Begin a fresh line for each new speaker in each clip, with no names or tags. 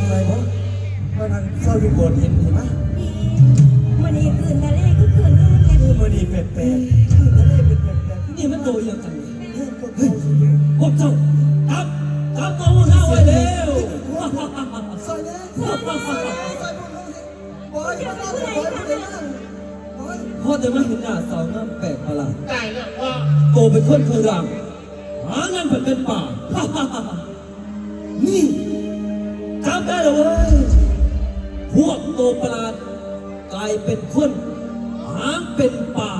งไปเพราะเ
พรานั้เศร้าที่โบสถ์เห็นเห็นไหม
มันนี่คืนทะเลก็คืนทะเลคือมั
นนี่แปลกๆคืนทะเลแปลกๆนี่มัน
โตยังไง
เฮ้ย
พวกเจ้าตับตับตัวข้าไว้แล้ว
ซอยเลยซอยเลยซอย
บอยบอยบอย
บอย
พ่อจะไม่เห็นหน้าสาวน้ำแปลกประหลาด
ตายแล้วพ่อ
โตเป็นคนคือรังหางานเป็นเป็นป่านี่ จำได้เลยเว้ยพวกโตประหลาดกลายเป็นคนหางเป็นป่า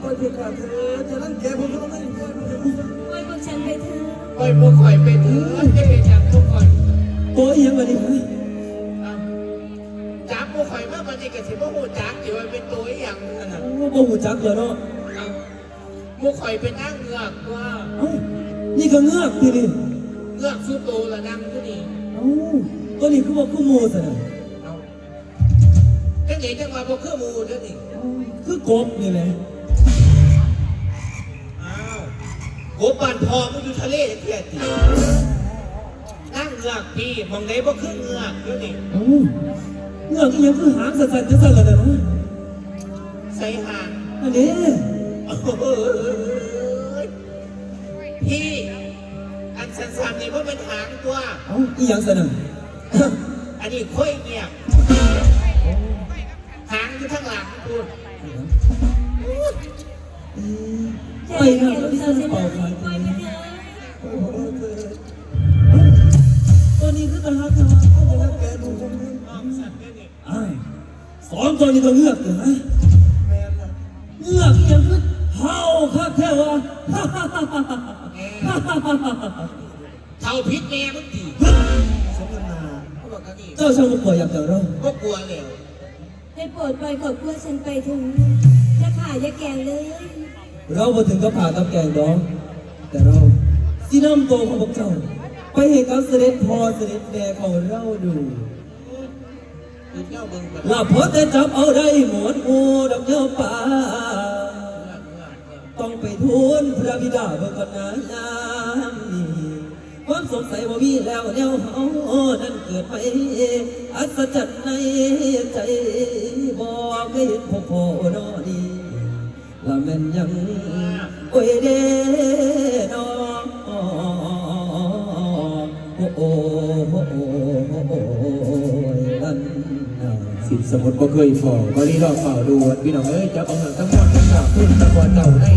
ไปล่อยเพคะเธอจะรังแกผมทำไมปล่อยเพคะ
ปล่อยพวกฉันไปเถอะ
ไปล่อยพว
กข่อยไปเถ
อะ
จะเป็นอย่างพวกข่อย
ตัวเอียงมาดิเฮะ
เอา
จับ
พวกข่อยมาบัน
นี้ก็สิบ่
ฮู้
จัก
อยู่ว่าเป็นตัว
อย่าง
นั่น
น่ะโอ้บ่หูจักเลยวเนาะ
พวกข่อยเป็นนางเงือกว่า
นี่ก็เงือกทีนี่
เงือกสู้โต
ละนางอยู่นี่
อ้าตัวนี้คือว่าคู่โมสนะ
เอาจังไหน
จังว่าบ่คือหมู่เ
ด้อนี่
คือกบนี่แหละ
อ้าวกบ
บ
้าน
พอม
ั
น
อ
ย
ู
่ทะเลจังเที่ย
ติ
นางเงือกพ
ี่มอง
ไหนบ
่คื
อ
เง
ือก
เด้อนี่
เอ้าเงือกอีหยังคือหางสั่นๆจังสั่นเลยนะ
ใส่
ห่าง
อันนี้
โอ้ยพี่ อันสันๆนี่ว่า
เป็นหาง
ตัว
เอ้าอีหยังสั่นน่ะอันน
ี้ค่อยเงียบหางอยู่ข้างหลังคุ
ณ
ใจไปเย็นะนที่ๆเธฉัอนเสเป่าด็จไฟปล่อยไปเถ
อะ
ตัวนี้คือตาฮักนะวะจะรังแกลูกผมนี่ออกสัตว
์เนี่ย
นี่
อ้ายสองตัวนี้ก็เงือกอยู่นะ
แม่นะ
เงือกอีหยังคือเห่าคักแท้วะ
เท่าพิษแม่มึงดี
สมนาเข
าบอกก
ัน
นี่
เจ้าช่างมาป่วยอย่างเดียวเรา
ก็กลัวแล้ว
ให้โปรดปล่อยครอบครัวฉันไปเถอะจะขาอย่าแกงเลย
เรามาถึงกับผ่ากับแกงดองแต่เราสินำตัวของพวกเจ้า ไปเห็นกับเสด็จพ่อเสด็จแม่ของเราดูค
ือเที่ยวเบิ่งกัน
ลาพอแต่จับเอาได้หมดโอดอกเนื้อป่า ต้องไปทูลพระบิดาเบิ่งก่อนนะยามนี้ ความสงสัยว่ามีแล้วแนวเฮานั้นเกิดไปอัศจรรย์ในใจบอกให้เห็นพ่อพ่อนอดีละแม่นยังโอ้ยเด้นอโอ้โอ้โอ้โอ้ลันสิ
สม
ุ
ดบ่เคยพอก็รีรอเฝ้าดู
พี่น้อง
เ
อ้ยจะเอาเงิน
ทั
้งหมดทั้
งหลัก
ทุนต
ะกอนเจ้าได้